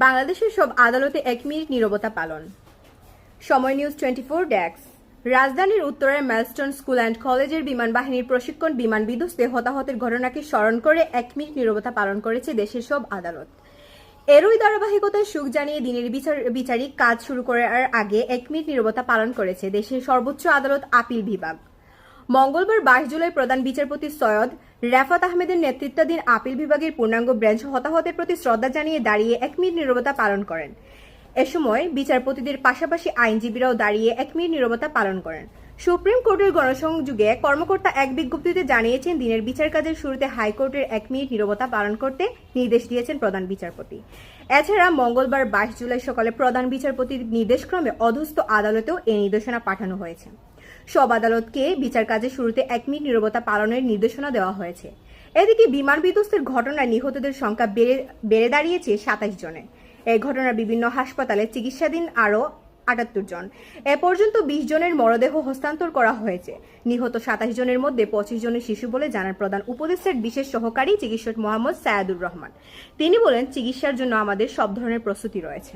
বাংলাদেশের সব আদালতে এক মিনিট নীরবতা পালন। সময় নিউজ টোয়েন্টি ফোর ডেস্ক। রাজধানীর উত্তরের ম্যালস্টোন স্কুল অ্যান্ড কলেজের বিমান বাহিনীর প্রশিক্ষণ বিমান বিধ্বস্তে হতাহতের ঘটনাকে স্মরণ করে এক মিনিট নীরবতা পালন করেছে দেশের সব আদালত। এরই ধারাবাহিকতায় সুখ জানিয়ে দিনের বিচার, বিচারিক কাজ শুরু করার আগে এক মিনিট নীরবতা পালন করেছে দেশের সর্বোচ্চ আদালত আপিল বিভাগ। মঙ্গলবার বাইশ জুলাই প্রধান বিচারপতি সৈয়দ রেফাত আহমেদের নেতৃত্বাধীন আপিল বিভাগের পূর্ণাঙ্গ বেঞ্চ হতাহতের প্রতি শ্রদ্ধা জানিয়ে দাঁড়িয়ে এক মিনিট নীরবতা পালন করেন। এ সময় বিচারপতিদের পাশাপাশি আইনজীবীরাও দাঁড়িয়ে এক মিনিট নীরবতা পালন করেন। সুপ্রিম কোর্টের গণসংযোগে কর্মকর্তা এক বিজ্ঞপ্তিতে জানিয়েছেন, দিনের বিচার কাজের শুরুতে হাইকোর্টের এক মিনিট নীরবতা পালন করতে নির্দেশ দিয়েছেন প্রধান বিচারপতি। এছাড়া মঙ্গলবার বাইশ জুলাই সকালে প্রধান বিচারপতির নির্দেশক্রমে অধস্থ আদালতেও এই নির্দেশনা পাঠানো হয়েছে। সব আদালতকে বিচার কাজের শুরুতে এক মিনিট নীরবতা পালনের নির্দেশনা দেওয়া হয়েছে। এদিকে বিমান বিধ্বস্তের ঘটনায় নিহতদের সংখ্যা বেড়ে বেড়ে দাঁড়িয়েছে সাতাশ জনে এই ঘটনার বিভিন্ন হাসপাতালে চিকিৎসাধীন আরও আটাত্তর জন। এ পর্যন্ত বিশ জনের মরদেহ হস্তান্তর করা হয়েছে। নিহত সাতাশ জনের মধ্যে পঁচিশ জনের শিশু বলে জানান প্রধান উপদেষ্টার বিশেষ সহকারী চিকিৎসক মোহাম্মদ সায়াদুর রহমান। তিনি বলেন, চিকিৎসার জন্য আমাদের সব ধরনের প্রস্তুতি রয়েছে।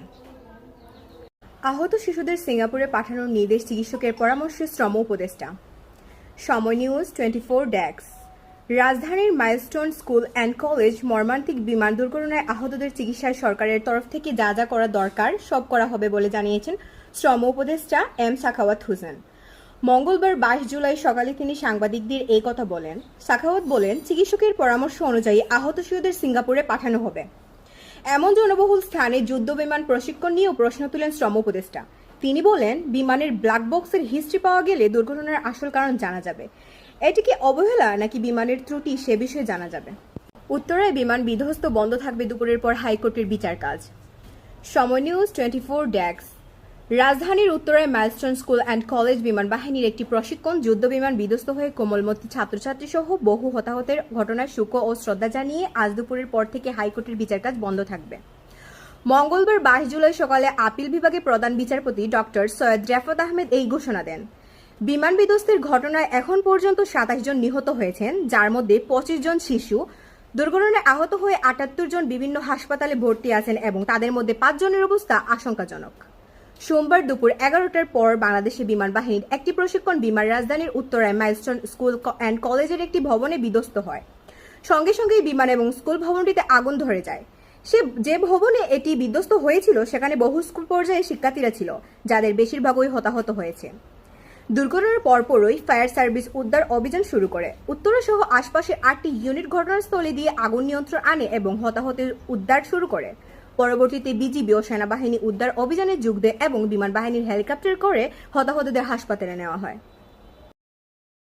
আহত শিশুদের সিঙ্গাপুরে পাঠানোর নির্দেশ চিকিৎসকের পরামর্শে শ্রম উপদেষ্টা। Somoy news twenty four desk. রাজধানীর মাইলস্টোন স্কুল অ্যান্ড কলেজ মর্মান্তিক বিমান দুর্ঘটনায় আহতদের চিকিৎসায় সরকারের তরফ থেকে যা যা করা দরকার, সব করা হবে বলে জানিয়েছেন শ্রম উপদেষ্টা এম সাখাওয়াত হোসেন। মঙ্গলবার বাইশ জুলাই সকালে তিনি সাংবাদিকদের এই কথা বলেন। সাখাওয়াত বলেন, চিকিৎসকের পরামর্শ অনুযায়ী আহত শিশুদের সিঙ্গাপুরে পাঠানো হবে। এমন জনবহুল স্থানে যুদ্ধ বিমান প্রশিক্ষণ নিয়েও প্রশ্ন তুলেন শ্রম উপদেষ্টা। তিনি বলেন, বিমানের ব্ল্যাক বক্সের হিস্ট্রি পাওয়া গেলে দুর্ঘটনার আসল কারণ জানা যাবে। এটি কি অবহেলা নাকি বিমানের ত্রুটি সে বিষয়ে জানা যাবে? উত্তরায় বিমান বিধ্বস্ত বন্ধ থাকবে দুপুরের পর হাইকোর্টের বিচার কাজ সময় নিউজ টোয়েন্টি ফোর ডেস্ক। রাজধানীর উত্তরায় মাইলস্টোন স্কুল অ্যান্ড কলেজ বিমান বাহিনীর একটি প্রশিক্ষণ যুদ্ধ বিমান বিধ্বস্ত হয়ে কোমলমতি ছাত্রছাত্রী সহ বহু হতাহতের ঘটনায় শোক ও শ্রদ্ধা জানিয়ে আজ দুপুরের পর থেকে হাইকোর্টের বিচার কাজ বন্ধ থাকবে। মঙ্গলবার বাইশ জুলাই সকালে আপিল বিভাগে প্রধান বিচারপতি ডক্টর সৈয়দ রেফত আহমেদ এই ঘোষণা দেন। বিমান বিধ্বস্তের ঘটনায় এখন পর্যন্ত সাতাশ জন নিহত হয়েছেন, যার মধ্যে পঁচিশ জন শিশু। দুর্ঘটনায় আহত হয়ে আটাত্তর জন বিভিন্ন হাসপাতালে ভর্তি আছেন এবং তাদের মধ্যে পাঁচ জনের অবস্থা আশঙ্কাজনক। সোমবার দুপুর এগারোটার পর বাংলাদেশে বিমান বাহিনীর একটি প্রশিক্ষণ বিমান রাজধানীর উত্তরায় মাইলস্টোন স্কুল অ্যান্ড কলেজের একটি ভবনে বিধ্বস্ত হয়। সঙ্গে সঙ্গেই বিমান এবং স্কুল ভবনটিতে আগুন ধরে যায়। সে, যে ভবনে এটি বিধ্বস্ত হয়েছিল, সেখানে বহু স্কুল পর্যায়ে শিক্ষার্থীরা ছিল, যাদের বেশিরভাগই হতাহত হয়েছে। দুর্ঘটনার পরপরই ফায়ার সার্ভিস উদ্ধার অভিযান শুরু করে। উত্তরা সহ আশপাশের আটটি ইউনিট ঘটনাস্থলে দিয়ে আগুন নিয়ন্ত্রণ আনে এবং হতাহতের উদ্ধার শুরু করে। পরবর্তীতে বিজিবি ও সেনাবাহিনী উদ্ধার অভিযানে যোগ দেয় এবং বিমান বাহিনীর হেলিকপ্টার করে হতাহতদের হাসপাতালে নেওয়া হয়।